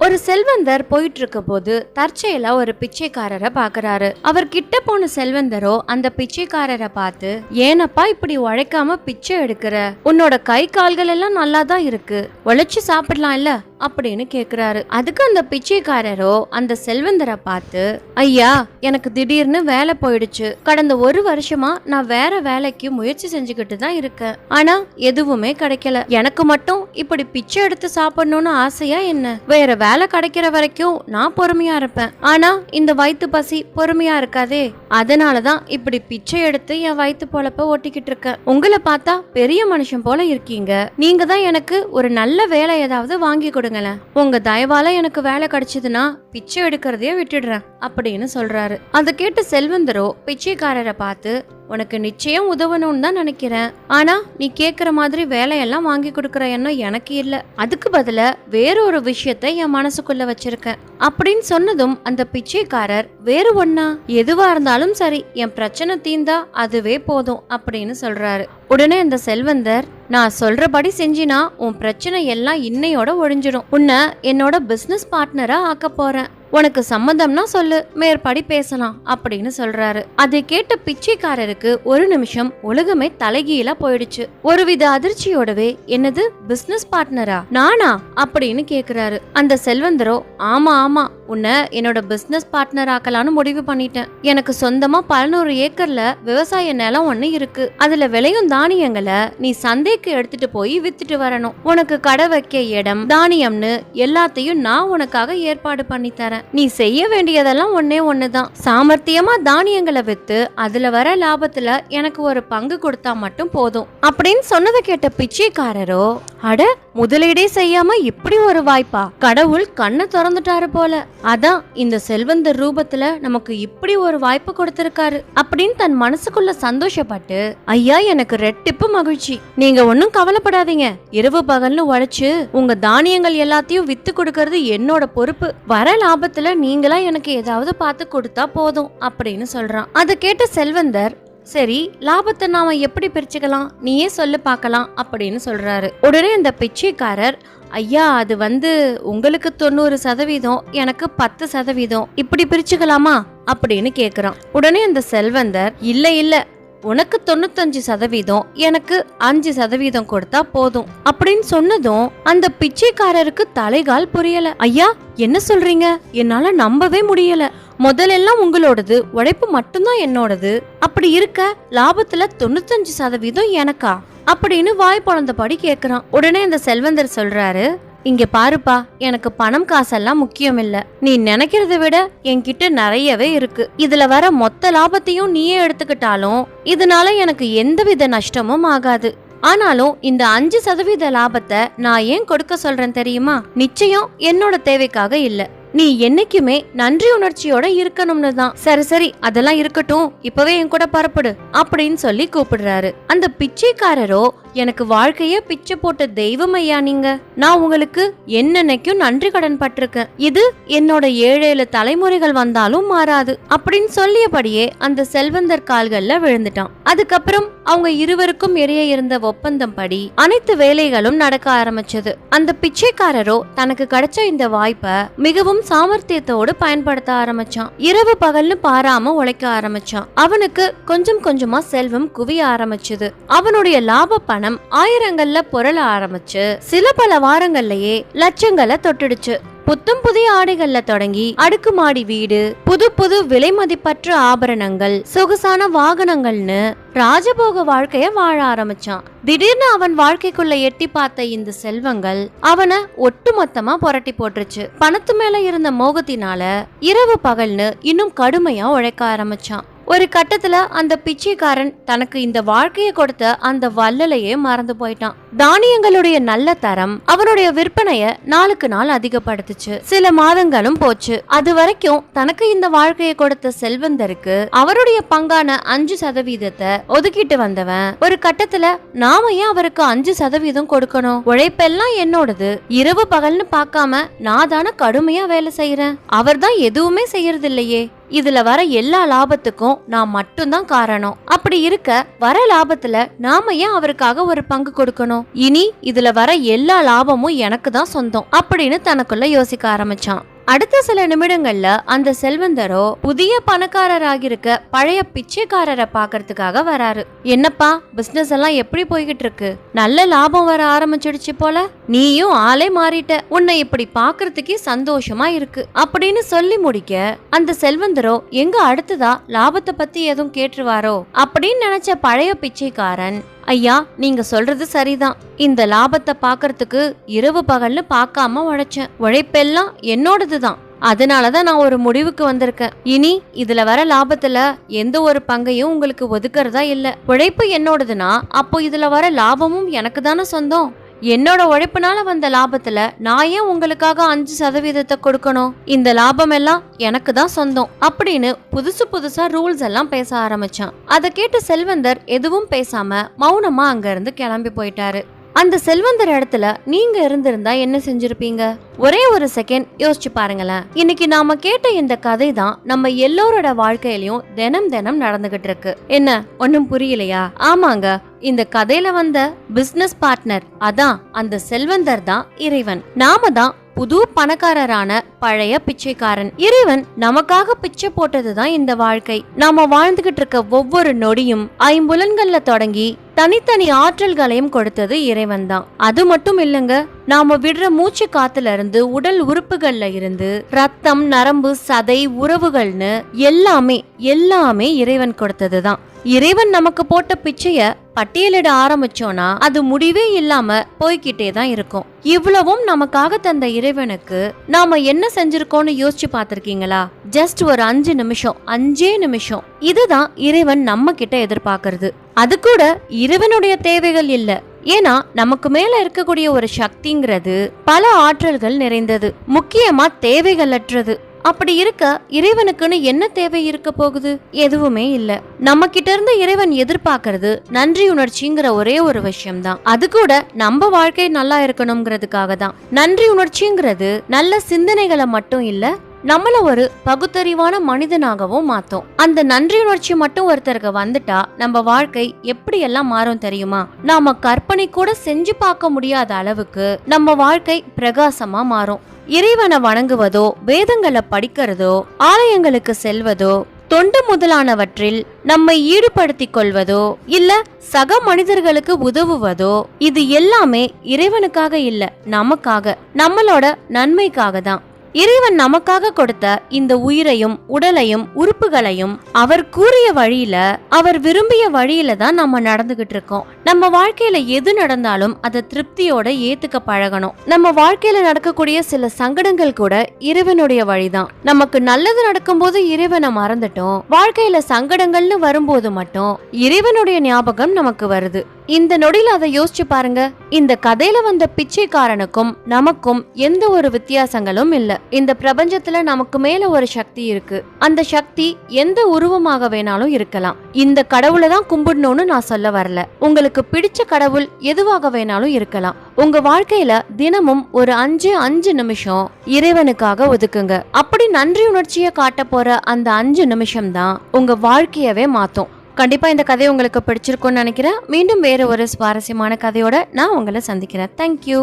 ஒரு செல்வந்தர் போயிட்டு இருக்க போது தற்செயலா ஒரு பிச்சைக்காரரை பாக்குறாரு. அவர் கிட்ட போன செல்வந்தரோ அந்த பிச்சைக்காரரை பார்த்து ஏனப்பா இப்படி உழைக்காம பிச்சை எடுக்கிற? உன்னோட கை கால்கள் எல்லாம் நல்லா தான் இருக்கு. உழைச்சு சாப்பிடலாம் இல்ல? அப்படின்னு கேக்குறாரு. அதுக்கு அந்த பிச்சைக்காரரோ அந்த செல்வந்தரை பார்த்து ஐயா எனக்கு திடீர்னு வேலை போயிடுச்சு. கடந்த ஒரு வருஷமா நான் வேற வேலைக்கு முயற்சி செஞ்சுக்கிட்டு தான் இருக்கேன். ஆனா எதுவுமே கிடைக்கல. எனக்கு மட்டும் இப்படி பிச்சை எடுத்து சாப்பிடணும்னு ஆசையா என்ன? வேற வேலை கிடைக்கிற வரைக்கும் நான் பொறுமையா இருப்பேன். ஆனா இந்த வயிற்று பசி பொறுமையா இருக்காதே. அதனாலதான் இப்படி பிச்சை எடுத்து என் வயிற்று பொழப்ப ஓட்டிக்கிட்டு இருக்கேன். உங்களை பார்த்தா பெரிய மனுஷன் போல இருக்கீங்க. நீங்க தான் எனக்கு ஒரு நல்ல வேலை ஏதாவது வாங்கி கொடுங்களேன் உங்க தயவால எனக்கு வேலை கிடைச்சதுன்னா பிச்சை எடுக்கிறதையே விட்டுடுறேன் அப்படின்னு சொல்றாரு. அதை கேட்டு செல்வந்தரோ பிச்சைக்காரரை பார்த்து உனக்கு நிச்சயம் உதவணும்னு தான் நினைக்கிறேன். ஆனா நீ கேக்குற மாதிரி வேலையெல்லாம் வாங்கி கொடுக்குற எண்ணம் எனக்கு இல்ல. அதுக்கு பதில வேறொரு விஷயத்த என் மனசுக்குள்ள வச்சிருக்கேன். அப்படின்னு சொன்னதும் அந்த பிச்சைக்காரர் வேறு ஒன்னா எதுவா இருந்தாலும் சரி என் பிரச்சனை தீந்தா அதுவே போதும் அப்படின்னு சொல்றாரு. உடனே அந்த செல்வந்தர் நான் சொல்றபடி செஞ்சினா உன் பிரச்சனை எல்லாம் இன்னையோட ஒழிஞ்சிடும். உன்னை என்னோட பிசினஸ் பார்ட்னரா ஆக்க போறேன். உனக்கு சம்மந்தம்னா சொல்லு மேற்படி பேசலாம் அப்படின்னு சொல்றாரு. அதை கேட்ட பிச்சைக்காரருக்கு ஒரு நிமிஷம் உலகமே தலைகீழா போயிடுச்சு. ஒருவித அதிர்ச்சியோடவே என்னது பிசினஸ் பார்ட்னரா நானா? அப்படின்னு கேக்குறாரு. அந்த செல்வந்தரோ ஆமா ஆமா உன்னை என்னோட பிஸ்னஸ் பார்ட்னர் ஆக்கலான்னு முடிவு பண்ணிட்டேன். எனக்கு சொந்தமா பதினோரு ஏக்கர்ல விவசாய நிலம் ஒன்று இருக்கு. அதுல விளையும் தானியங்களை நீ சந்தைக்கு எடுத்துட்டு போய் வித்துட்டு வரணும். உனக்கு கடை வைக்க இடம் தானியம்னு எல்லாத்தையும் நான் உனக்காக ஏற்பாடு பண்ணி தரேன். நீ செய்ய வேண்டியதெல்லாம் ஒன்னே ஒண்ணுதான். சாமர்த்தியமா தானியங்களை வித்து அதுல வர லாபத்துல எனக்கு ஒரு பங்கு கொடுத்தா மட்டும் போதும். அப்படின்னு சொன்னதை கேட்ட பிச்சைக்காரரோ அட முதலீடே செய்யாம இப்படி ஒரு வாய்ப்பா? கடவுள் கண்ணை திறந்துட்டாரு போல. அதான் இந்த செல்வந்தர் ரூபத்துல நமக்கு இப்படி ஒரு வாய்ப்பு கொடுத்திருக்காரு அப்படின்னு தன் மனசுக்குள்ள சந்தோஷப்பட்டு ஐயா எனக்கு ரெட்டிப்பு மகிழ்ச்சி. நீங்க ஒன்னும் கவலைப்படாதீங்க. இரவு பகல்னு உழைச்சு உங்க தானியங்கள் எல்லாத்தையும் வித்து கொடுக்கறது என்னோட பொறுப்பு. வர லாபத்துல நீங்களா எனக்கு ஏதாவது பார்த்து கொடுத்தா போதும் அப்படின்னு சொல்றான். அதை கேட்ட செல்வந்தர் சரி லாபத்தை நாம எப்படி பிரிச்சுக்கலாம்? நீயே சொல்லு பார்க்கலாம் அப்படின்னு சொல்றாரு. உடனே அந்த பிச்சைக்காரர் ஐயா அது வந்து உங்களுக்கு தொண்ணூறு சதவீதம் எனக்கு பத்து சதவீதம். இப்படி பிரிச்சுக்கலாமா? அப்படின்னு கேக்குறான். உடனே அந்த செல்வந்தர் இல்ல இல்ல உனக்கு தொண்ணூத்தஞ்சு சதவீதம் எனக்கு அஞ்சு சதவீதம் கொடுத்தா போதும். அப்படின்னு சொன்னதும் அந்த பிச்சைக்காரருக்கு தலைகால் புரியல. ஐயா என்ன சொல்றீங்க? என்னால நம்பவே முடியல. முதலெல்லாம் உங்களோடது உழைப்பு மட்டும்தான் என்னோடது. அப்படி இருக்க லாபத்துல தொண்ணூத்தஞ்சு சதவீதம் எனக்கா? அப்படின்னு வாய் பொழந்தபடி கேக்குறான். உடனே இந்த செல்வந்தர் சொல்றாரு இங்க பாருப்பா எனக்கு பணம் காசெல்லாம் முக்கியம் இல்ல நீ நினைக்கிறத விட என்கிட்ட நிறையவே இருக்கு. இதுல வர மொத்த லாபத்தையும் நீயே எடுத்துக்கிட்டாலும் இதனால எனக்கு எந்தவித நஷ்டமும் ஆகாது. ஆனாலும் இந்த அஞ்சு சதவீத லாபத்தை நான் ஏன் கொடுக்க சொல்றேன் தெரியுமா? நிச்சயம் என்னோட தேவைக்காக இல்ல. நீ என்னைக்குமே நன்றி உணர்ச்சியோட இருக்கணும்னு தான். சரி சரி அதெல்லாம் இருக்கட்டும். இப்பவே என் கூட பரப்படு அப்படின்னு சொல்லி கூப்பிடுறாரு. அந்த பிச்சைக்காரரோ எனக்கு வாழ்க்கைய பிச்சை போட்ட தெய்வம் ஐயா நீங்க. நான் உங்களுக்கு என்னன்னைக்கும் நன்றி கடன் பட்டிருக்கேன். இது என்னோட ஏழேழு தலைமுறைகள் வந்தாலும் மாறாது. அப்படின்னு சொல்லியபடியே அந்த செல்வந்தர் கால்கள்ல விழுந்துட்டான். அதுக்கப்புறம் அவங்க இருவருக்கும் இடையே இருந்த ஒப்பந்தம் படி அனைத்து வேலைகளும் நடக்க ஆரம்பிச்சது. அந்த பிச்சைக்காரரோ தனக்கு கிடைச்ச இந்த வாய்ப்பை மிகவும் சாமர்த்தியத்தோடு பயன்படுத்த ஆரம்பிச்சான். இரவு பகல்னு பாராம உழைக்க ஆரம்பிச்சான். அவனுக்கு கொஞ்சம் கொஞ்சமா செல்வம் குவிய ஆரம்பிச்சது. அவனுடைய லாப பணம் ஆயிரங்கள்ல புரள ஆரம்பிச்சு சில பல வாரங்கள்லயே லட்சங்களை தொட்டுடுச்சு. புத்தம் புதிய ஆடைகள்ல தொடங்கி அடுக்குமாடி வீடு புது புது விலை மதிப்பற்ற ஆபரணங்கள் சொகுசான வாகனங்கள்னு ராஜபோக வாழ்க்கைய வாழ ஆரம்பிச்சான். திடீர்னு அவன் வாழ்க்கைக்குள்ள எட்டி பார்த்த இந்த செல்வங்கள் அவனை ஒட்டுமொத்தமா புரட்டி போட்டுருச்சு. பணத்து மேல இருந்த மோகத்தினால இரவு பகல்னு இன்னும் கடுமையா உழைக்க ஆரம்பிச்சான். ஒரு கட்டத்தில் அந்த பிச்சைக்காரன் தனக்கு இந்த வாழ்க்கையை கொடுத்த அந்த வல்லலையே மறந்து போயிட்டான். தானியங்களுடைய நல்ல தரம் அவனுடைய விற்பனைய நாளுக்கு நாள் அதிகப்படுத்துச்சு. சில மாதங்களும் போச்சு. அது வரைக்கும் தனக்கு இந்த வாழ்க்கையை கொடுத்த செல்வந்தருக்கு அவருடைய பங்கான அஞ்சு சதவீதத்தை ஒதுக்கிட்டு வந்தவன். ஒரு கட்டத்துல நாம ஏன் அவருக்கு அஞ்சு சதவீதம் கொடுக்கணும்? உழைப்பெல்லாம் என்னோடது. இரவு பகல்னு பார்க்காம நான் தானே கடுமையா வேலை செய்யறேன் அவர் தான் எதுவுமே செய்யறது இல்லையே இதுல வர எல்லா லாபத்துக்கும் நான் மட்டும்தான் காரணம். அப்படி இருக்க வர லாபத்துல நாம ஏன் அவருக்காக ஒரு பங்கு கொடுக்கணும்? இருக்கணும் இனி இதுல வர எல்லா லாபமும் எனக்கு தான் சொந்தம் அப்படின்னு தனக்குள்ள யோசிக்க ஆரம்பிச்சான். அடுத்த சில நிமிடங்கள்ல அந்த செல்வந்தரோ புதிய பணக்காரராகிருக்க பழைய பிச்சைக்காரரை பாக்குறதுக்காக வராரு. என்னப்பா பிசினஸ் எல்லாம் எப்படி போய்கிட்டு இருக்கு நல்ல லாபம் வர ஆரம்பிச்சிடுச்சு போல. நீயும் ஆளே மாறிட்ட. உன்னை இப்படி பாக்குறதுக்கே சந்தோஷமா இருக்கு அப்படின்னு சொல்லி முடிக்க அந்த செல்வந்தரோ எங்க அடுத்ததா லாபத்தை பத்தி எதுவும் கேட்டுருவாரோ? அப்படின்னு நினைச்ச பழைய பிச்சைக்காரன் ஐயா நீங்க சொல்றது சரிதான். இந்த லாபத்தை பாக்குறதுக்கு இரவு பகல்னு பார்க்காம உழைச்சேன். உழைப்பெல்லாம் என்னோடதுதான். அதனாலதான் நான் ஒரு முடிவுக்கு வந்திருக்கேன். இனி இதுல வர லாபத்துல எந்த ஒரு பங்கையும் உங்களுக்கு ஒதுக்குறதா இல்ல. உழைப்பு என்னோடதுன்னா அப்போ இதுல வர லாபமும் எனக்கு தானே சொந்தம்? என்னோட உழைப்புனால வந்த லாபத்துல நான் ஏன் உங்களுக்காக அஞ்சு சதவீதத்தை கொடுக்கணும்? இந்த லாபம் எல்லாம் எனக்கு தான் சொந்தம் அப்படின்னு புதுசு புதுசா ரூல்ஸ் எல்லாம் பேச ஆரம்பிச்சான். அதை கேட்ட செல்வந்தர் எதுவும் பேசாம மௌனமா அங்க இருந்து கிளம்பி போயிட்டாரு. அந்த செல்வந்தர் இடத்துல நீங்க இருந்திருந்தா என்ன செஞ்சிருப்பீங்க? ஒரே ஒரு செகண்ட் யோசிச்சு பாருங்களேன். இன்னைக்கு நாம கேட்ட இந்த கதை தான் நம்ம எல்லோரோட வாழ்க்கையிலயும் தினம் தினம் நடந்துகிட்டு இருக்கு. என்ன ஒன்னும் புரியலையா? ஆமாங்க இந்த கதையில வந்த பிசினஸ் பார்ட்னர் அதான் அந்த செல்வந்தர் தான் இறைவன். நாம தான் புது பணக்காரரான பழைய பிச்சைக்காரன். இறைவன் நமக்காக பிச்சை போட்டதுதான் இந்த வாழ்க்கை. நாம வாழ்ந்துகிட்டு இருக்க ஒவ்வொரு நொடியும் ஐம்புலன்கள்ல தொடங்கி தனித்தனி ஆற்றல்களையும் கொடுத்தது இறைவன் தான் அது மட்டும் இல்லைங்க நாம விடுற மூச்சு காத்துல இருந்து உடல் உறுப்புகள்ல இருந்து ரத்தம் நரம்பு சதை உறவுகள்னு எல்லாமே எல்லாமே இறைவன் கொடுத்தது தான் இறைவன் நமக்கு போட்ட பிச்சைய பட்டியலிட ஆரம்பிச்சோம்னா அது முடிவே இல்லாம போய்கிட்டே தான் இருக்கும். இவ்வளவும் நமக்காக தந்த இறைவனுக்கு நாம என்ன செஞ்சிருக்கோம்னு யோசிச்சு பார்த்திருக்கீங்களா? ஜஸ்ட் ஒரு அஞ்சு நிமிஷம் அஞ்சே நிமிஷம். இதுதான் இறைவன் நம்ம கிட்ட எதிர்பார்க்கறது. அது கூட இறைவனுடைய தேவைகள் இல்ல. ஏன்னா நமக்கு மேல இருக்கக்கூடிய ஒரு சக்திங்கிறது பல ஆற்றல்கள் நிறைந்தது. முக்கியமா தேவைகளற்றது அப்படி இருக்க இறைவனுக்குன்னு என்ன தேவை இருக்க போகுது? எதுவுமே இல்ல. நம்ம கிட்ட இருந்து இறைவன் எதிர்பார்க்கறது நன்றி உணர்ச்சிங்கிற ஒரே ஒரு விஷயம் தான் அது கூட நம்ம வாழ்க்கை நல்லா இருக்கணுங்கிறதுக்காக தான் நன்றி உணர்ச்சிங்கிறது நல்ல சிந்தனைகளை மட்டும் இல்ல நம்மள ஒரு பகுத்தறிவான மனிதனாகவும் மாத்தோம். அந்த நன்றியுணர்ச்சி மட்டும் ஒருத்தருக்கு வந்துட்டா நம்ம வாழ்க்கை எப்படி எல்லாம் மாறும் தெரியுமா? நாம கற்பனை கூட செஞ்சு பார்க்க முடியாத அளவுக்கு நம்ம வாழ்க்கை பிரகாசமா மாறும். இறைவனை வணங்குவதோ வேதங்களை படிக்கிறதோ ஆலயங்களுக்கு செல்வதோ தொண்டு முதலானவற்றில் நம்மை ஈடுபடுத்திக் கொள்வதோ இல்ல சக மனிதர்களுக்கு உதவுவதோ இது எல்லாமே இறைவனுக்காக இல்ல நமக்காக நம்மளோட நன்மைக்காக தான். இறைவன் நமக்காக கொடுத்த இந்த உயிரையும் உடலையும் உறுப்புகளையும் அவர் கூறிய வழியில அவர் விரும்பிய வழியில தான் நம்ம நடந்துகிட்டு இருக்கோம். நம்ம வாழ்க்கையில எது நடந்தாலும் அதை திருப்தியோட ஏத்துக்க பழகணும். நம்ம வாழ்க்கையில நடக்கக்கூடிய சில சங்கடங்கள் கூட இறைவனுடைய வழிதான். நமக்கு நல்லது நடக்கும்போது இறைவனை மறந்துட்டோம். வாழ்க்கையில சங்கடங்கள்னு வரும்போது மட்டும் இறைவனுடைய ஞாபகம் நமக்கு வருது. இந்த நொடியில் அதை யோசிச்சு பாருங்க. இந்த கதையில வந்த பிச்சைக்காரனுக்கும் நமக்கும் எந்த ஒரு வித்தியாசங்களும் இல்ல. இந்த பிரபஞ்சத்துல நமக்கு மேல ஒரு சக்தி இருக்கு. அந்த சக்தி எந்த உருவமாக வேணாலும் இருக்கலாம். இந்த கடவுளை தான் கும்பிடணும்னு நான் சொல்ல வரல. உங்களுக்கு பிடிச்ச கடவுள் எதுவாக வேணாலும் இருக்கலாம். உங்க வாழ்க்கையில தினமும் ஒரு அஞ்சு அஞ்சு நிமிஷம் இறைவனுக்காக ஒதுக்குங்க. அப்படி நன்றி உணர்ச்சியை காட்ட போற அந்த அஞ்சு நிமிஷம் தான் உங்க வாழ்க்கையவே மாத்தும். கண்டிப்பாக இந்த கதை உங்களுக்கு பிடிச்சிருக்கும்னு நினைக்கிறேன். மீண்டும் வேறு ஒரு சுவாரஸ்யமான கதையோட நான் உங்களை சந்திக்கிறேன். தேங்க்யூ